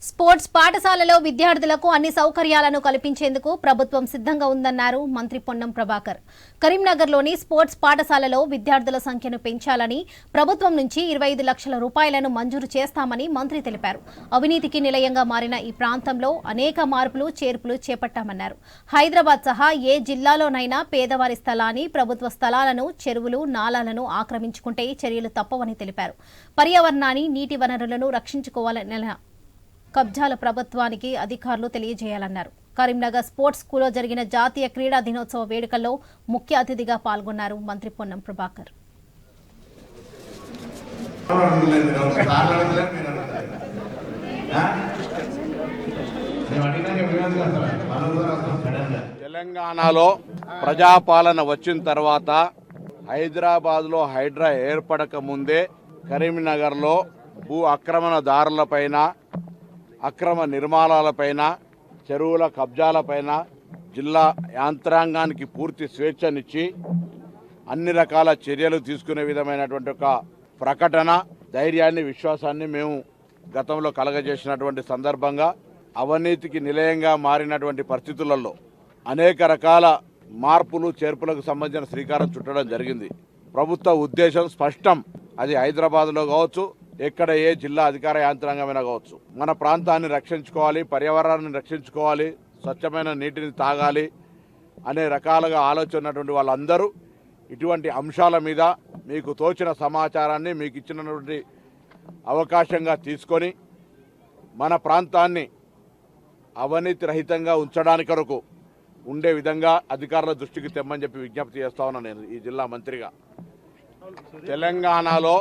Sports పాఠశాలలో విద్యార్థులకు అన్ని సౌకర్యాలను కల్పించేందుకు ప్రభుత్వం సిద్ధంగా ఉందన్నారు మంత్రి పొన్నం ప్రభాకర్. కరీంనగర్లోని స్పోర్ట్స్ పాఠశాలలో విద్యార్థుల సంఖ్యను పెంచాలని ప్రభుత్వం నుంచి ఇరవై ఐదు లక్షల రూపాయలను మంజూరు చేస్తామని మంత్రి తెలిపారు. అవినీతికి నిలయంగా మారిన ఈ ప్రాంతంలో అనేక మార్పులు చేర్పులు చేపట్టామన్నారు. హైదరాబాద్ సహా ఏ జిల్లాలోనైనా పేదవారి స్థలాన్ని ప్రభుత్వ స్థలాలను చెరువులు నాలాలను ఆక్రమించుకుంటే చర్యలు తప్పవని తెలిపారు. పర్యావరణాన్ని నీటి వనరులను రక్షించుకోవాలని కబ్జాల ప్రభుత్వానికి అధికారులు తెలియజేయాలన్నారు. కరీంనగర్ స్పోర్ట్స్ స్కూల్లో జరిగిన జాతీయ క్రీడా దినోత్సవ వేడుకల్లో ముఖ్య అతిథిగా పాల్గొన్నారు మంత్రి పొన్నం ప్రభాకర్. తెలంగాణలో ప్రజాపాలన వచ్చిన తర్వాత హైదరాబాద్లో హైడ్రా ఏర్పడక ముందే కరీంనగర్లో భూ ఆక్రమణదారులపైన అక్రమ నిర్మాణాలపైన చెరువుల కబ్జాలపైన జిల్లా యాంత్రాంగానికి పూర్తి స్వేచ్ఛనిచ్చి అన్ని రకాల చర్యలు తీసుకునే విధమైనటువంటి ఒక ప్రకటన ధైర్యాన్ని విశ్వాసాన్ని మేము గతంలో కలగజేసినటువంటి సందర్భంగా అవినీతికి నిలయంగా మారినటువంటి పరిస్థితులలో అనేక రకాల మార్పులు చేర్పులకు సంబంధించిన శ్రీకారం చుట్టడం జరిగింది. ప్రభుత్వ ఉద్దేశం స్పష్టం. అది హైదరాబాద్లో కావచ్చు ఎక్కడ ఏ జిల్లా అధికార యాంత్రాంగమైన కావచ్చు. మన ప్రాంతాన్ని రక్షించుకోవాలి పర్యావరణాన్ని రక్షించుకోవాలి స్వచ్ఛమైన నీటిని తాగాలి అనే రకాలుగా ఆలోచన ఉన్నటువంటి వాళ్ళందరూ ఇటువంటి అంశాల మీద మీకు తోచిన సమాచారాన్ని మీకు ఇచ్చినటువంటి అవకాశంగా తీసుకొని మన ప్రాంతాన్ని అవినీతి రహితంగా ఉంచడానికి కొరకు ఉండే విధంగా అధికారుల దృష్టికి తెమ్మని చెప్పి విజ్ఞప్తి చేస్తా ఉన్నాను నేను ఈ జిల్లా మంత్రిగా. తెలంగాణలో